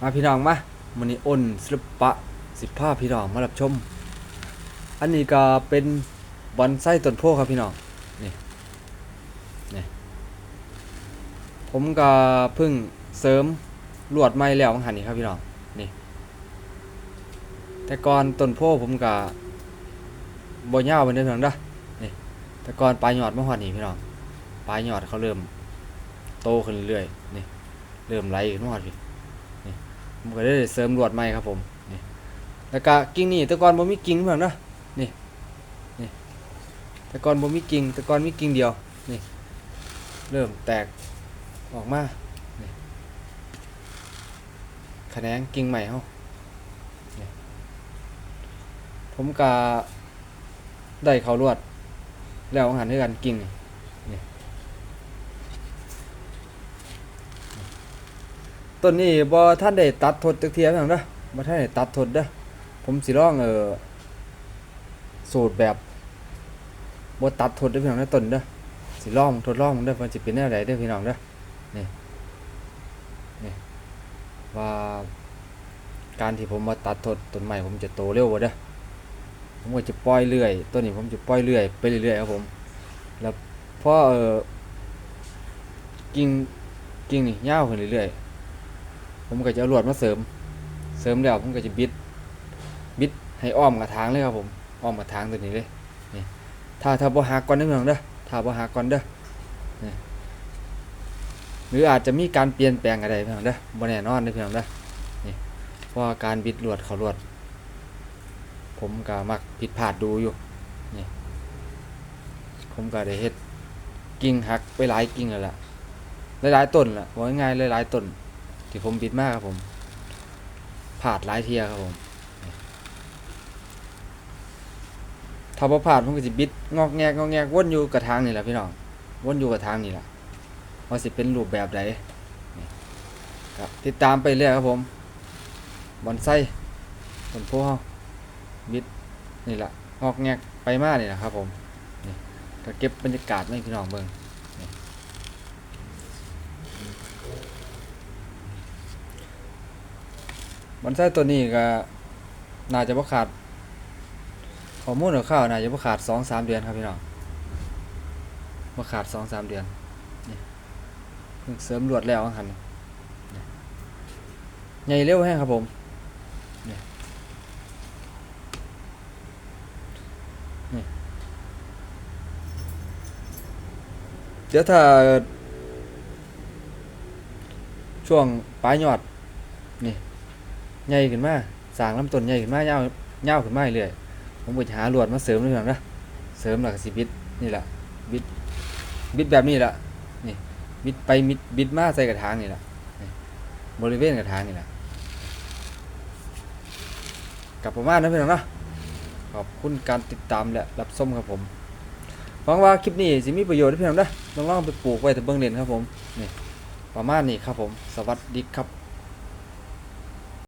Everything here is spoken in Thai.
มาพี่น้องมามันนี้อ้นศิลปะสิบภาพพี่น้องมารับชม อันนี้ก็เป็นบอนไส้ต้นโพครับพี่น้องนี่นี่ผมก็เพิ่งเสริมลวดไม้แล้วมังหันนี่ครับพี่น้องนี่แต่ก่อนต้นโพผมก็บ่ยาวเป็นเดือนเด้อนี่แต่ก่อนปลายยอดมาหอดนี่พี่น้องปลายยอดเขาเริ่ม โตขึ้นเรื่อยๆนี่เริ่มไหลขึ้นมาหอดพี่ ผมก็ได้เสริมลวดใหม่ครับผมนี่แล้วก็กิ่งนี่แต่ก่อนบ่มีกิ่งเพิ่นนะนี่นี่แต่ก่อนบ่มีกิ่งแต่ก่อนมีกิ่งเดียวนี่เริ่มแตกออกมานี่แขนงกิ่งใหม่เฮานี่ผมก็ได้เขาลวด แล้วหันให้กันกิ่งนี่นี่ ต้นนี้บ่ท่านได้ตัดทดจักเทียเพียงเด้อบ่ท่านได้ตัดทดเด้อผมสิลองเออสูตรแบบบ่ตัดทดเด้อพี่น้องเด้อต้นเด้อสิลองทดลองเด้อว่าสิเป็นแนวใดเด้อพี่น้องเด้อนี่นี่ว่าการที่ผมมาตัดทดต้นใหม่ผมจะโตเร็วบ่เด้อผมก็จะปล่อยเรื่อยต้นนี้ผมจะปล่อยเรื่อยไปเรื่อยๆครับผมแล้วพอเออกิ่งกิ่งนี่ยาวขึ้นเรื่อยๆ ผมก็จะเอาลวดมาเสริม เสริมแล้วผมก็จะบิด บิดให้อ้อมกระถางเลยครับผม อ้อมกระถางตัวนี้เลย นี่ ถ้าถ้าบ่หักก่อนเด้อพี่งเด้อ ถ้าบ่หักก่อนเด้อนี่หรืออาจจะมีการเปลี่ยนแปลงอะไรเพี่น้องเด้อบ่แน่นอนเพี่น้องเด้อ นี่ เพราะการบิดลวดเขาลวด ผมก็มักผิดพลาดดูอยู่ นี่ ผมก็ได้เฮ็ดกิ่งหักไปหลายกิ่งแล้วล่ะ หลายๆต้นล่ะว่าง่ายๆหลายๆต้น ที่ผมบิดมากครับผมผาดหลายเทียครับผมถ้าพอผาดผมก็จะบิดงอกแงกงอกแงกวนอยู่กระทางนี่แหละพี่น้องวนอยู่กระทางนี่แหละว่าสิเป็นรูปแบบใดครับติดตามไปเรื่อยครับผมบอนไส้ต้นพเฮาบิดนี่แหละงอกแงกไปมากนี่แหละครับผมนี่ก็เก็บบรรยากาศให้พี่น้องเบิ่ง บอนไส้ตัวนี้ก็น่าจะบ่ขาดข้อมูลขอข้าวน่าจะบ่ขาดสองสามเดือนครับพี่น้องบ่ขาดสองสามเดือนนี่เพิ่งเสริมลวดแล้วอังหันนี่ใหญ่เร็วแห้งครับผมนี่นี่เดี๋ยวถ้าช่วงปลายยอด ใหญ่ขึ้นมาสร้างลำต้นใหญ่ขึ้นมายาวยาขึ้นมาเรื่อยผมก็จะหาลวดมาเสริมด้วยนะเสริมหลักสิบิดนี่แหละบิดบิดแบบนี้แหละนี่บิดไปมิดบิดมาใส่กระถางนี่แหละบริเวณกระถางนี่แหละกับประมาณนั้นเพื่อนนะขอบคุณการติดตามและรับชมครับผมหวังว่าคลิปนี้สิมีประโยชน์เพื่อนนะลองลองไปปลูกไว้แต่เบื้องเด่นครับผมนี่ประมาณนี้ครับผม สวัสดีครับ